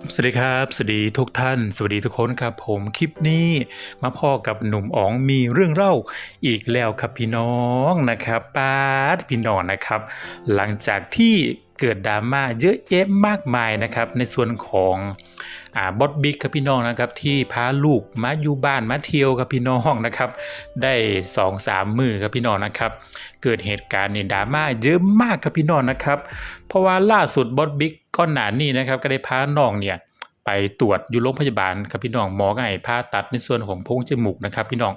สวัสดีครับ สวัสดีทุกท่าน สวัสดีทุกคนครับ ผมคลิปนี้มาพ่อกับหนุ่มอ๋องมีเรื่องเล่าอีกแล้วครับพี่น้องนะครับป้าดพี่น้องนะครับ หลังจากที่เกิดดราม่าเยอะแยะมากมายนะครับ ในส่วนของอ่าบอสบิ๊กครับพี่น้องนะครับที่พาลูกมาอยู่บ้านมาเที่ยวครับพี่น้องนะครับ ได้สองสามมือครับพี่น้องนะครับ เกิดเหตุการณ์ในดราม่าเยอะมากครับพี่น้องนะครับ เพราะว่าล่าสุดบอสบิ๊ก ก้อนหนานี่นะครับก็ได้พาน้องเนี่ยไปตรวจอยู่โรงพยาบาลครับพี่น้องหมอก็ให้ผ่าตัดในส่วนของโพรงจมูกนะครับ พี่น้อง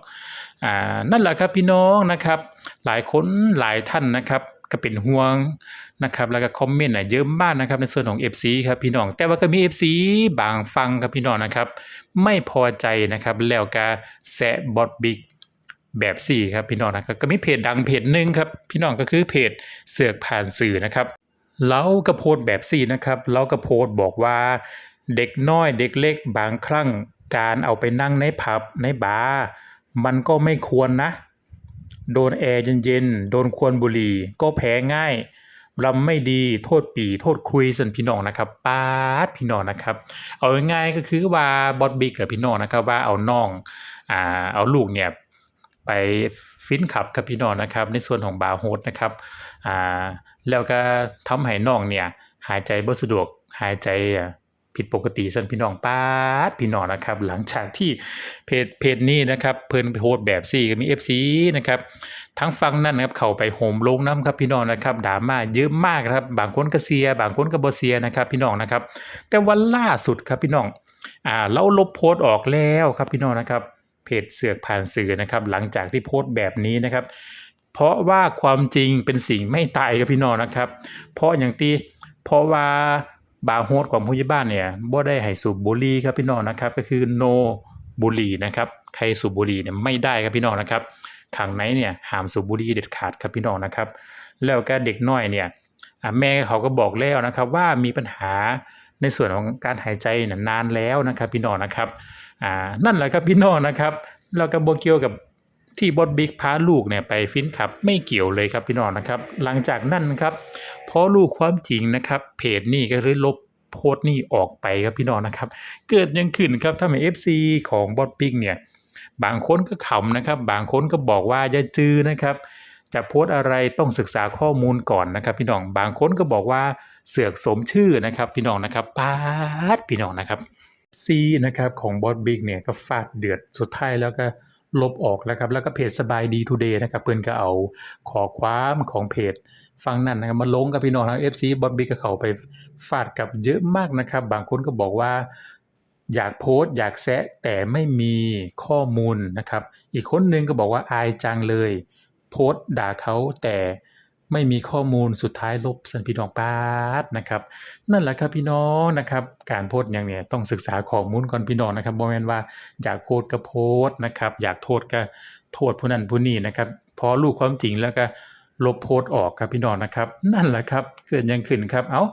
อ่านั่นแหละครับพี่น้องนะครับ หลายคนหลายท่านนะครับก็เป็นห่วงนะครับแล้วก็คอมเมนต์น่ะเยอะมากนะครับในส่วนของ FC ครับพี่น้อง แต่ว่าก็มี FC บางฟังครับพี่น้องนะครับ ไม่พอใจนะครับแล้วก็แซะบอสบิ๊กแบบสี่ครับพี่น้องนะครับก็มีเพจดังเพจหนึ่งครับพี่น้องก็คือเพจเสือกผ่านสื่อนะครับ เราก็โพสต์แบบสี่นะครับเราก็โพสต์บอกว่า เด็กน้อยเด็กเล็กบางครั้งการเอาไปนั่งในผับในบาร์มันก็ไม่ควรนะ โดนแอร์เย็นๆ โดนควนบุหรี่ก็แพ้ง่ายรำไม่ดีโทษปีโทษคุยสันพี่น้องนะครับปาดพี่น้องนะครับ เอาง่ายก็คือว่าบอสบิ๊กกับพี่น้องนะครับว่าเอาน้องอ่าเอาลูกเนี่ย ไปฟินขับกับพี่น้องนะครับ ในส่วนของบาร์โฮสนะครับอ่าแล้วก็ทำให้น้องเนี่ยหายใจบ่สะดวกหายใจอะผิดปกติสันพี่น้องป้าดพี่น้องนะครับ หลังจากที่เพจเพจนี้นะครับ เพิ่นโพสต์แบบซี่ก็มี FC นะครับทั้งฟังนั่นนะครับเข้าไปโหมลงน้ำครับพี่น้องนะครับดรามาเยอะมากครับ บางคนก็เสีย บางคนก็บ่เสียนะครับ พี่น้องนะครับ แต่วันล่าสุดครับพี่น้องอ่าเราลบโพสต์ออกแล้วครับพี่น้องนะครับ เพจเสือกผ่านสื่อนะครับ หลังจากที่โพสต์แบบนี้นะครับ เพราะว่าความจริงเป็นสิ่งไม่ตายครับพี่น้องนะครับ เพราะอย่างที่เพราะว่าบาร์โฮสของผู้ใหญ่บ้านเนี่ยบ่ได้ให้สูบบุหรี่ครับพี่น้องนะครับ ก็คือ no บุหรี่นะครับใครสูบบุหรี่เนี่ยไม่ได้ครับพี่น้องนะครับขังไหนเนี่ยห้ามสูบบุหรี่เด็ดขาดครับพี่น้องนะครับ แล้วก็เด็กน้อยเนี่ยแม่เขาก็บอกแล้วนะครับว่ามีปัญหาในส่วนของการหายใจเนี่ยนานแล้วนะครับ พี่น้องนะครับ อ่านั่นแหละครับพี่น้องนะครับเราก็บเกี่ยวกับที่บอสบิ๊กพาลูกเนี่ยไปฟินขับไม่เกี่ยวเลยครับพี่น้องนะครับ หลังจากนั้นครับพอลูกความจริงนะครับ เพจนี่ก็เลยลบโพสต์นี่ออกไปครับพี่น้องนะครับ เกิดยังขึ้นครับถ้าเป็นเอฟซีของบอสบิ๊กเนี่ยบางคนก็ขำนะครับ บางคนก็บอกว่าอย่าจื้อนะครับ จะโพสต์อะไรต้องศึกษาข้อมูลก่อนนะครับ พี่น้องบางคนก็บอกว่าเสือกสมชื่อนะครับ พี่น้องนะครับปาดพี่น้องนะครับ ซีนะครับของบอสบิ๊กเนี่ยก็ฟาดเดือดสุดท้ายแล้วก็ลบออกแล้วครับ แล้วก็เพจสบายดีทูเดย์นะครับ เพื่อนก็เอาขอความของเพจฟังนั่นนะครับมาลงกับพี่น้องทางเอฟซีบอสบิ๊กก็เขาไปฟาดกับเยอะมากนะครับ บางคนก็บอกว่าอยากโพสต์อยากแซะแต่ไม่มีข้อมูลนะครับ อีกคนนึงก็บอกว่าอายจังเลย โพสต์ด่าเขาแต่ ไม่มีข้อมูลสุดท้ายลบสันพี่น้องปาดนะครับ นั่นแหละครับพี่น้องนะครับ การโพสต์อย่างเนี้ยต้องศึกษาข้อมูลก่อนพี่น้องนะครับบ่แมนว่าอยากโพสก็โพสนะครับ อยากโทษก็โทษผู้นั้นผู้นี้นะครับ พอรู้ความจริงแล้วก็ลบโพสต์ออกครับพี่น้องนะครับ นั่นแหละครับเกิดยังขึ้นครับเอ้า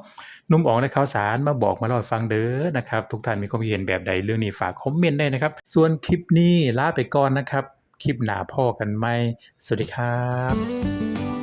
นุ่มอ๋องในข่าวสารมาบอกมาเล่าฟังเด้อนะครับ ทุกท่านมีความเห็นแบบใดเรื่องนี้ฝากคอมเมนต์ได้นะครับ ส่วนคลิปนี้ลาไปก่อนนะครับ คลิปหน้าพ่อกันไหมสวัสดีครับ